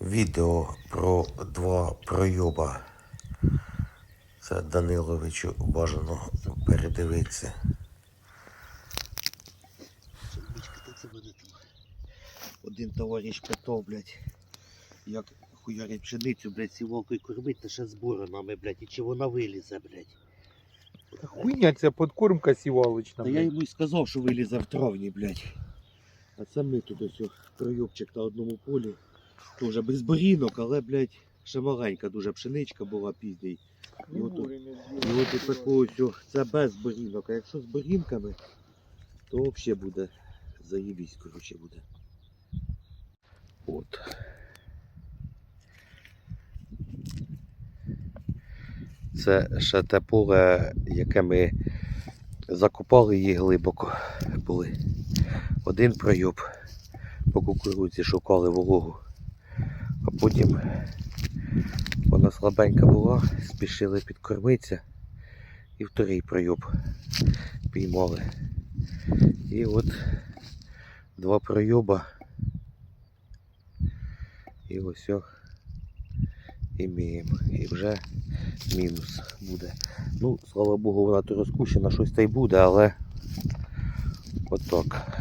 Відео про два пройоба. Це Даниловичу бажано передивитися. Один товариш питав, блядь, як хуярить пшеницю, блядь, сівалкою кормить, та ще з боронами, блядь, і чи вона вилізе, блядь. Та Хуйня ця подкормка сівалочна. Та я йому й сказав, що вилізе в травні, блядь. А це ми тут ось пройобчик на одному полі. Тоже без борінок, але, блядь, ще маленька дуже пшеничка була пізній. І от, і от і таку ось, це без борінок. А якщо з борінками, то взагалі буде заїбісь, коротше, буде. От. Це ще те поле, яке ми закопали її глибоко були. Один пройоб по кукурудзі шукали вологу, потім вона слабенька була, спішили підкормитися і вторий пройоб піймали. І от два пройоба. І ось іміємо. І вже мінус буде. Ну, слава Богу, вона то розкущена, щось та й буде, але отак.